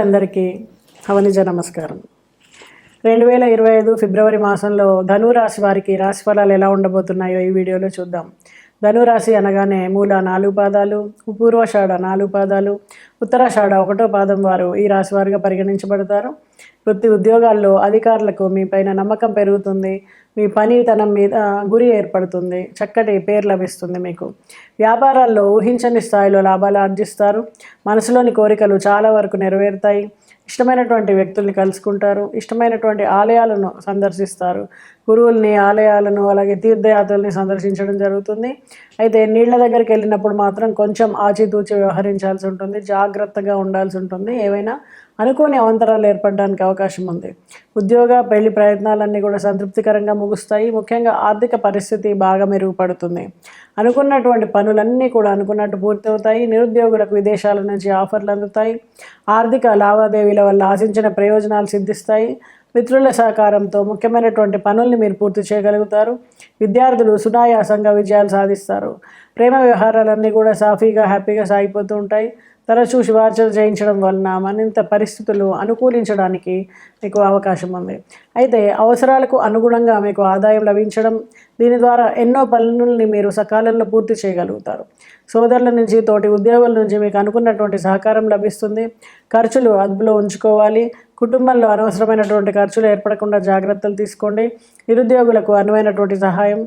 అందరికీ అవనిజ నమస్కారం. రెండు వేల ఇరవై ఐదు ఫిబ్రవరి మాసంలో ధనురాశి వారికి రాశి ఫలాలు ఎలా ఉండబోతున్నాయో ఈ వీడియోలో చూద్దాం. ధనురాశి అనగానే మూల నాలుగు పాదాలు పూర్వషాఢ నాలుగు పాదాలు ఉత్తరాషాఢ ఒకటో పాదం వారు ఈ రాశి వారిగా పరిగణించబడతారు. వృత్తి ఉద్యోగాల్లో అధికారులకు మీ పైన నమ్మకం పెరుగుతుంది. మీ పనితనం మీద గురి ఏర్పడుతుంది. చక్కటి పేరు లభిస్తుంది మీకు. వ్యాపారాల్లో ఊహించని స్థాయిలో లాభాలు ఆర్జిస్తారు. మనసులోని కోరికలు చాలా వరకు నెరవేరుతాయి. ఇష్టమైనటువంటి వ్యక్తుల్ని కలుసుకుంటారు. ఇష్టమైనటువంటి ఆలయాలను సందర్శిస్తారు. గురువుల్ని ఆలయాలను అలాగే తీర్థయాత్రల్ని సందర్శించడం జరుగుతుంది. అయితే నీళ్ళ దగ్గరికి వెళ్ళినప్పుడు మాత్రం కొంచెం ఆచితూచి వ్యవహరించాల్సి ఉంటుంది. జాగ్రత్తగా ఉండాల్సి ఉంటుంది. ఏవైనా అనుకోని అవంతరాలు ఏర్పడడానికి అవకాశం ఉంది. ఉద్యోగ పెళ్ళి ప్రయత్నాలన్నీ కూడా సంతృప్తికరంగా ముగుస్తాయి. ముఖ్యంగా ఆర్థిక పరిస్థితి బాగా మెరుగుపడుతుంది. అనుకున్నటువంటి పనులన్నీ కూడా అనుకున్నట్టు పూర్తవుతాయి. నిరుద్యోగులకు విదేశాల నుంచి ఆఫర్లు అందుతాయి. ఆర్థిక లావాదేవీల వల్ల ఆశించిన ప్రయోజనాలు సిద్ధిస్తాయి. మిత్రుల సహకారంతో ముఖ్యమైనటువంటి పనుల్ని మీరు పూర్తి చేయగలుగుతారు. విద్యార్థులు సునాయాసంగా విజయాలు సాధిస్తారు. ప్రేమ వ్యవహారాలన్నీ కూడా సాఫీగా హ్యాపీగా సాగిపోతూ ఉంటాయి. తరచూ శుభార్చన చేయించడం వలన మరింత పరిస్థితులు అనుకూలించడానికి మీకు అవకాశం ఉంది. అయితే అవసరాలకు అనుగుణంగా మీకు ఆదాయం లభించడం దీని ద్వారా ఎన్నో పనుల్ని మీరు సకాలంలో పూర్తి చేయగలుగుతారు. సోదరుల నుంచి తోటి ఉద్యోగుల నుంచి మీకు అనుకున్నటువంటి సహకారం లభిస్తుంది. ఖర్చులు అదుపులో ఉంచుకోవాలి. కుటుంబంలో అనవసరమైనటువంటి ఖర్చులు ఏర్పడకుండా జాగ్రత్తలు తీసుకోండి. నిరుద్యోగులకు అనువైనటువంటి సహాయం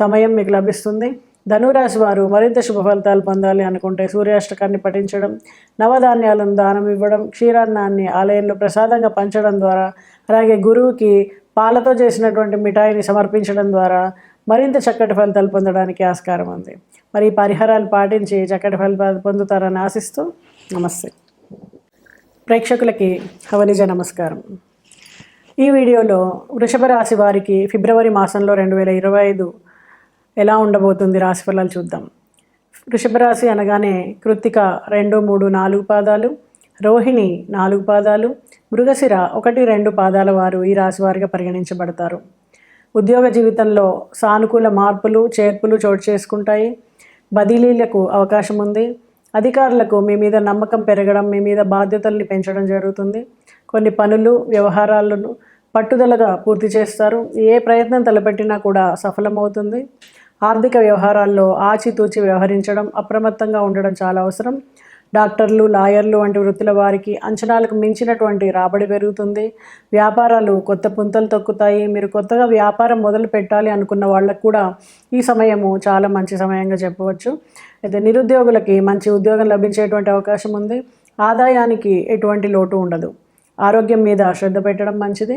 సమయం మీకు లభిస్తుంది. ధనురాశి వారు మరింత శుభ ఫలితాలు పొందాలి అనుకుంటే సూర్యాష్టకాన్ని పఠించడం నవధాన్యాలను దానం ఇవ్వడం క్షీరాన్నాన్ని ఆలయంలో ప్రసాదంగా పంచడం ద్వారా అలాగే గురువుకి పాలతో చేసినటువంటి మిఠాయిని సమర్పించడం ద్వారా మరింత చక్కటి ఫలితాలు పొందడానికి ఆస్కారం ఉంది. మరి ఈ పరిహారాలు పాటించి చక్కటి ఫలితాలు పొందుతారని ఆశిస్తూ నమస్తే. ప్రేక్షకులకి హవనిజ నమస్కారం. ఈ వీడియోలో వృషభ రాశి వారికి ఫిబ్రవరి మాసంలో రెండు వేల ఇరవై ఐదు ఎలా ఉండబోతుంది రాశి ఫలాలు చూద్దాం. వృషభ రాశి అనగానే కృత్తిక రెండు మూడు నాలుగు పాదాలు రోహిణి నాలుగు పాదాలు మృగశిర ఒకటి రెండు పాదాల వారు ఈ రాశి వారిగా పరిగణించబడతారు. ఉద్యోగ జీవితంలో సానుకూల మార్పులు చేర్పులు చోటు చేసుకుంటాయి. బదిలీలకు అవకాశం ఉంది. అధికారులకు మీ మీద నమ్మకం పెరగడం మీ మీద బాధ్యతల్ని పెంచడం జరుగుతుంది. కొన్ని పనులు వ్యవహారాలను పట్టుదలగా పూర్తి చేస్తారు. ఏ ప్రయత్నం తలపెట్టినా కూడా సఫలమవుతుంది. ఆర్థిక వ్యవహారాల్లో ఆచితూచి వ్యవహరించడం అప్రమత్తంగా ఉండడం చాలా అవసరం. డాక్టర్లు లాయర్లు వంటి వృత్తుల వారికి అంచనాలకు మించినటువంటి రాబడి పెరుగుతుంది. వ్యాపారాలు కొత్త పుంతలు తొక్కుతాయి. మీరు కొత్తగా వ్యాపారం మొదలు పెట్టాలి అనుకున్న వాళ్ళకు కూడా ఈ సమయము చాలా మంచి సమయంగా చెప్పవచ్చు. అయితే నిరుద్యోగులకి మంచి ఉద్యోగం లభించేటువంటి అవకాశం ఉంది. ఆదాయానికి ఎటువంటి లోటు ఉండదు. ఆరోగ్యం మీద శ్రద్ధ పెట్టడం మంచిది.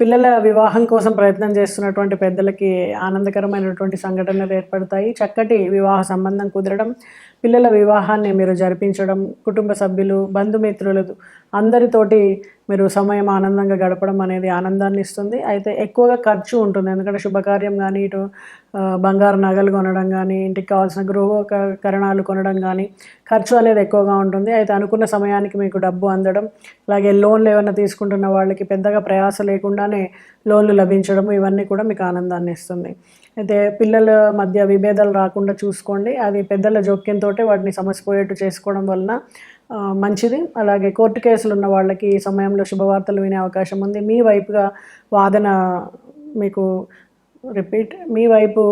పిల్లల వివాహం కోసం ప్రయత్నం చేస్తున్నటువంటి పెద్దలకి ఆనందకరమైనటువంటి సంఘటనలు ఏర్పడతాయి. చక్కటి వివాహ సంబంధం కుదరడం పిల్లల వివాహాన్ని మీరు జరిపించడం కుటుంబ సభ్యులు బంధుమిత్రులు అందరితోటి మీరు సమయం ఆనందంగా గడపడం అనేది ఆనందాన్ని ఇస్తుంది. అయితే ఎక్కువగా ఖర్చు ఉంటుంది. ఎందుకంటే శుభకార్యం కానీ ఇటు బంగారు నగలు కొనడం కానీ ఇంటికి కావాల్సిన గృహోపకరణాలు కొనడం కానీ ఖర్చు అనేది ఎక్కువగా ఉంటుంది. అయితే అనుకున్న సమయానికి మీకు డబ్బు అందడం అలాగే లోన్లు ఏమైనా తీసుకుంటున్న వాళ్ళకి పెద్దగా ప్రయాస లేకుండానే లోన్లు లభించడం ఇవన్నీ కూడా మీకు ఆనందాన్ని ఇస్తుంది. అయితే పిల్లల మధ్య విభేదాలు రాకుండా చూసుకోండి. అది పెద్దల జోక్యంతో వాటిని సమసిపోయేట్టు చేసుకోవడం వలన మంచిది. అలాగే కోర్టు కేసులు ఉన్న వాళ్ళకి ఈ సమయంలో శుభవార్తలు వినే అవకాశం ఉంది. మీ వైపుగా వాదన మీకు రిపీట్ మీ వైపు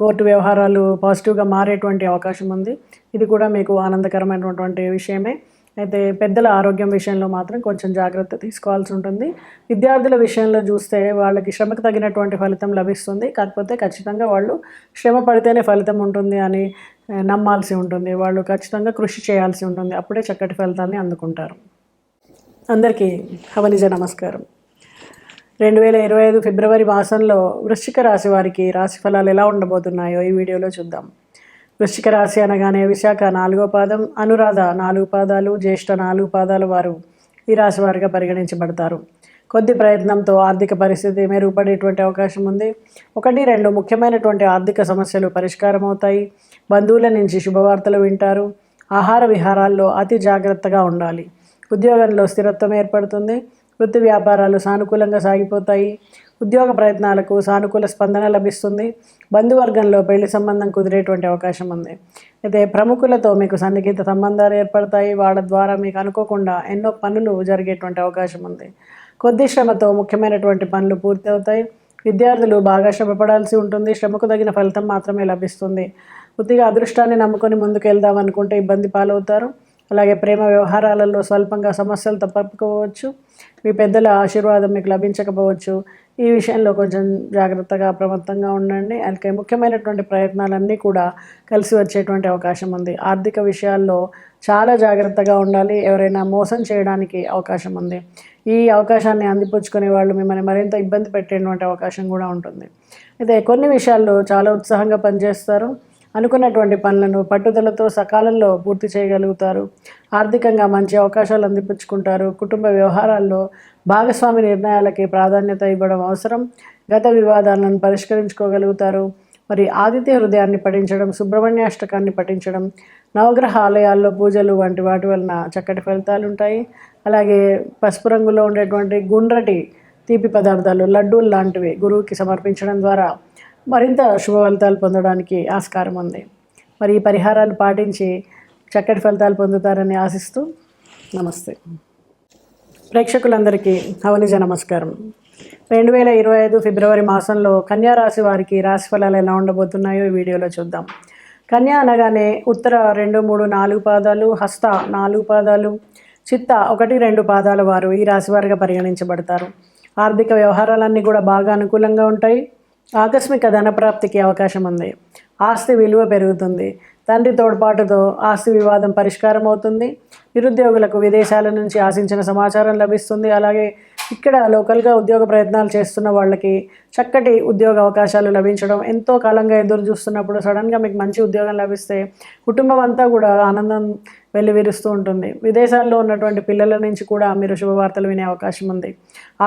కోర్టు వ్యవహారాలు పాజిటివ్గా మారేటువంటి అవకాశం ఉంది. ఇది కూడా మీకు ఆనందకరమైనటువంటి విషయమే. అయితే పెద్దల ఆరోగ్యం విషయంలో మాత్రం కొంచెం జాగ్రత్త తీసుకోవాల్సి ఉంటుంది. విద్యార్థుల విషయంలో చూస్తే వాళ్ళకి శ్రమకు తగినటువంటి ఫలితం లభిస్తుంది. కాకపోతే ఖచ్చితంగా వాళ్ళు శ్రమ పడితేనే ఫలితం ఉంటుంది అని నమ్మాల్సి ఉంటుంది. వాళ్ళు ఖచ్చితంగా కృషి చేయాల్సి ఉంటుంది. అప్పుడే చక్కటి ఫలితాన్ని అందుకుంటారు. అందరికీ హవనిజ నమస్కారం. రెండు వేల ఇరవై ఐదు ఫిబ్రవరి మాసంలో వృశ్చిక రాశి వారికి రాశి ఫలాలు ఎలా ఉండబోతున్నాయో ఈ వీడియోలో చూద్దాం. వృశ్చిక రాశి అనగానే విశాఖ నాలుగో పాదం అనురాధ నాలుగు పాదాలు జ్యేష్ఠ నాలుగు పాదాల వారు ఈ రాశి వారిగా పరిగణించబడతారు. కొద్ది ప్రయత్నంతో ఆర్థిక పరిస్థితి మెరుగుపడేటువంటి అవకాశం ఉంది. ఒకటి రెండు ముఖ్యమైనటువంటి ఆర్థిక సమస్యలు పరిష్కారం అవుతాయి. బంధువుల నుంచి శుభవార్తలు వింటారు. ఆహార విహారాల్లో అతి జాగ్రత్తగా ఉండాలి. ఉద్యోగంలో స్థిరత్వం ఏర్పడుతుంది. వృత్తి వ్యాపారాలు సానుకూలంగా సాగిపోతాయి. ఉద్యోగ ప్రయత్నాలకు సానుకూల స్పందన లభిస్తుంది. బంధువర్గంలో పెళ్ళి సంబంధం కుదిరేటువంటి అవకాశం ఉంది. అయితే ప్రముఖులతో మీకు సన్నిహిత సంబంధాలు ఏర్పడతాయి. వాళ్ళ ద్వారా మీకు అనుకోకుండా ఎన్నో పనులు జరిగేటువంటి అవకాశం ఉంది. కొద్ది శ్రమతో ముఖ్యమైనటువంటి పనులు పూర్తి అవుతాయి విద్యార్థులు బాగా శ్రమపడాల్సి ఉంటుంది. శ్రమకు తగిన ఫలితం మాత్రమే లభిస్తుంది. కొద్దిగా అదృష్టాన్ని నమ్ముకొని ముందుకెళ్దాం అనుకుంటే ఇబ్బంది పాలవుతారు. అలాగే ప్రేమ వ్యవహారాలలో స్వల్పంగా సమస్యలు తప్పకపోవచ్చు. మీ పెద్దల ఆశీర్వాదం మీకు లభించకపోవచ్చు. ఈ విషయంలో కొంచెం జాగ్రత్తగా అప్రమత్తంగా ఉండండి. అలాగే ముఖ్యమైనటువంటి ప్రయత్నాలన్నీ కూడా కలిసి వచ్చేటువంటి అవకాశం ఉంది. ఆర్థిక విషయాల్లో చాలా జాగ్రత్తగా ఉండాలి. ఎవరైనా మోసం చేయడానికి అవకాశం ఉంది. ఈ అవకాశాన్ని అందిపుచ్చుకునే వాళ్ళు మిమ్మల్ని మరింత ఇబ్బంది పెట్టేటువంటి అవకాశం కూడా ఉంటుంది. అయితే కొన్ని విషయాల్లో చాలా ఉత్సాహంగా పనిచేస్తారు. అనుకున్నటువంటి పనులను పట్టుదలతో సకాలంలో పూర్తి చేయగలుగుతారు. ఆర్థికంగా మంచి అవకాశాలు అందిపుచ్చుకుంటారు. కుటుంబ వ్యవహారాల్లో భాగస్వామి నిర్ణయాలకి ప్రాధాన్యత ఇవ్వడం అవసరం. గత వివాదాలను పరిష్కరించుకోగలుగుతారు. మరి ఆదిత్య హృదయాన్ని పఠించడం సుబ్రహ్మణ్యాష్టకాన్ని పఠించడం నవగ్రహ ఆలయాల్లో పూజలు వంటి వాటి వలన చక్కటి ఫలితాలు ఉంటాయి అలాగే పసుపు రంగులో ఉండేటువంటి గుండ్రటి తీపి పదార్థాలు లడ్డూలు లాంటివి గురువుకి సమర్పించడం ద్వారా మరింత శుభ ఫలితాలు పొందడానికి ఆస్కారం ఉంది. మరి ఈ పరిహారాలు పాటించి చక్కటి ఫలితాలు పొందుతారని ఆశిస్తూ నమస్తే. ప్రేక్షకులందరికీ అవనిజ నమస్కారం. రెండు వేల ఇరవై ఐదు ఫిబ్రవరి మాసంలో కన్యా రాశి వారికి రాశి ఫలాలు ఎలా ఉండబోతున్నాయో ఈ వీడియోలో చూద్దాం. కన్యా అనగానే ఉత్తర రెండు మూడు నాలుగు పాదాలు హస్త నాలుగు పాదాలు చిత్త ఒకటి రెండు పాదాల వారు ఈ రాశి వారిగా పరిగణించబడతారు. ఆర్థిక వ్యవహారాలన్నీ కూడా బాగా అనుకూలంగా ఉంటాయి. ఆకస్మిక ధనప్రాప్తికి అవకాశం ఉంది. ఆస్తి విలువ పెరుగుతుంది. తండ్రి తోడ్పాటుతో ఆస్తి వివాదం పరిష్కారం అవుతుంది నిరుద్యోగులకు విదేశాల నుంచి ఆశించిన సమాచారం లభిస్తుంది. అలాగే ఇక్కడ లోకల్గా ఉద్యోగ ప్రయత్నాలు చేస్తున్న వాళ్ళకి చక్కటి ఉద్యోగ అవకాశాలు లభించడం ఎంతో కాలంగా ఎదురు చూస్తున్నప్పుడు సడన్గా మీకు మంచి ఉద్యోగం లభిస్తే కుటుంబం అంతా కూడా ఆనందం వెల్లివిరుస్తూ ఉంటుంది. విదేశాల్లో ఉన్నటువంటి పిల్లల నుంచి కూడా మీరు శుభవార్తలు వినే అవకాశం ఉంది.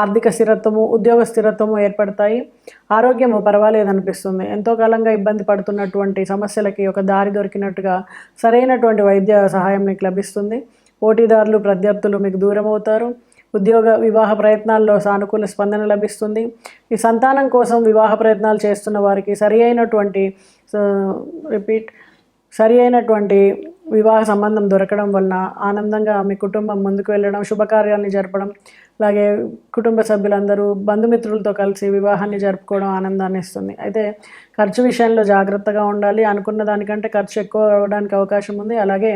ఆర్థిక స్థిరత్వము ఉద్యోగ స్థిరత్వము ఏర్పడతాయి. ఆరోగ్యము పర్వాలేదనిపిస్తుంది ఎంతో కాలంగా ఇబ్బంది పడుతున్నటువంటి సమస్యలకి ఒక దారి దొరికినట్టుగా సరైనటువంటి వైద్య సహాయం మీకు లభిస్తుంది. పోటీదారులు ప్రత్యర్థులు మీకు దూరం అవుతారు ఉద్యోగ వివాహ ప్రయత్నాల్లో సానుకూల స్పందన లభిస్తుంది. ఈ సంతానం కోసం వివాహ ప్రయత్నాలు చేస్తున్న వారికి సరి అయినటువంటి రిపీట్ సరి అయినటువంటి వివాహ సంబంధం దొరకడం వలన ఆనందంగా మీ కుటుంబం ముందుకు వెళ్ళడం శుభకార్యాన్ని జరపడం అలాగే కుటుంబ సభ్యులందరూ బంధుమిత్రులతో కలిసి వివాహాన్ని జరుపుకోవడం ఆనందాన్ని ఇస్తుంది. అయితే ఖర్చు విషయంలో జాగ్రత్తగా ఉండాలి. అనుకున్న దానికంటే ఖర్చు ఎక్కువ అవ్వడానికి అవకాశం ఉంది. అలాగే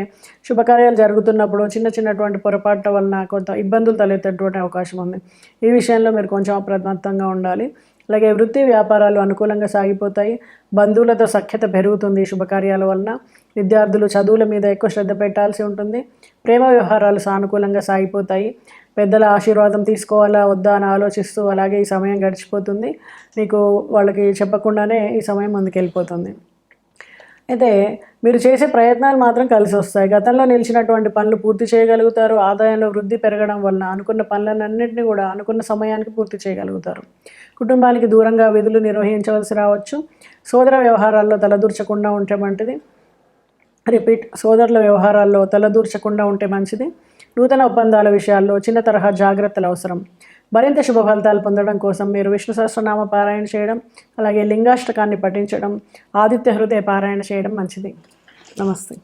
శుభకార్యాలు జరుగుతున్నప్పుడు చిన్న చిన్నటువంటి పొరపాట్ల వలన కొంత ఇబ్బందులు తలెత్తేటువంటి అవకాశం ఉంది. ఈ విషయంలో మీరు కొంచెం అప్రమత్తంగా ఉండాలి. అలాగే వృత్తి వ్యాపారాలు అనుకూలంగా సాగిపోతాయి. బంధువులతో సఖ్యత పెరుగుతుంది ఈ శుభకార్యాల వలన. విద్యార్థులు చదువుల మీద ఎక్కువ శ్రద్ధ పెట్టాల్సి ఉంటుంది. ప్రేమ వ్యవహారాలు సానుకూలంగా సాగిపోతాయి. పెద్దల ఆశీర్వాదం తీసుకోవాలా వద్దా అని ఆలోచిస్తూ అలాగే ఈ సమయం గడిచిపోతుంది. మీకు వాళ్ళకి చెప్పకుండానే ఈ సమయం ముందుకెళ్ళిపోతుంది. అయితే మీరు చేసే ప్రయత్నాలు మాత్రం కలిసి వస్తాయి. గతంలో నిలిచినటువంటి పనులు పూర్తి చేయగలుగుతారు. ఆదాయంలో వృద్ధి పెరగడం వలన అనుకున్న పనులన్నింటినీ కూడా అనుకున్న సమయానికి పూర్తి చేయగలుగుతారు. కుటుంబానికి దూరంగా విధులు నిర్వహించవలసి రావచ్చు. సోదర వ్యవహారాల్లో తలదూర్చకుండా ఉంటే మంచిది. రిపీట్ సోదరుల వ్యవహారాల్లో తలదూర్చకుండా ఉంటే మంచిది. నూతన ఒప్పందాల విషయాల్లో చిన్న తరహా జాగ్రత్తలు అవసరం. మరింత శుభ ఫలితాలు పొందడం కోసం మీరు విష్ణు సహస్రనామ పారాయణ చేయడం అలాగే లింగాష్టకాన్ని పఠించడం ఆదిత్య హృదయ పారాయణ చేయడం మంచిది. నమస్తే.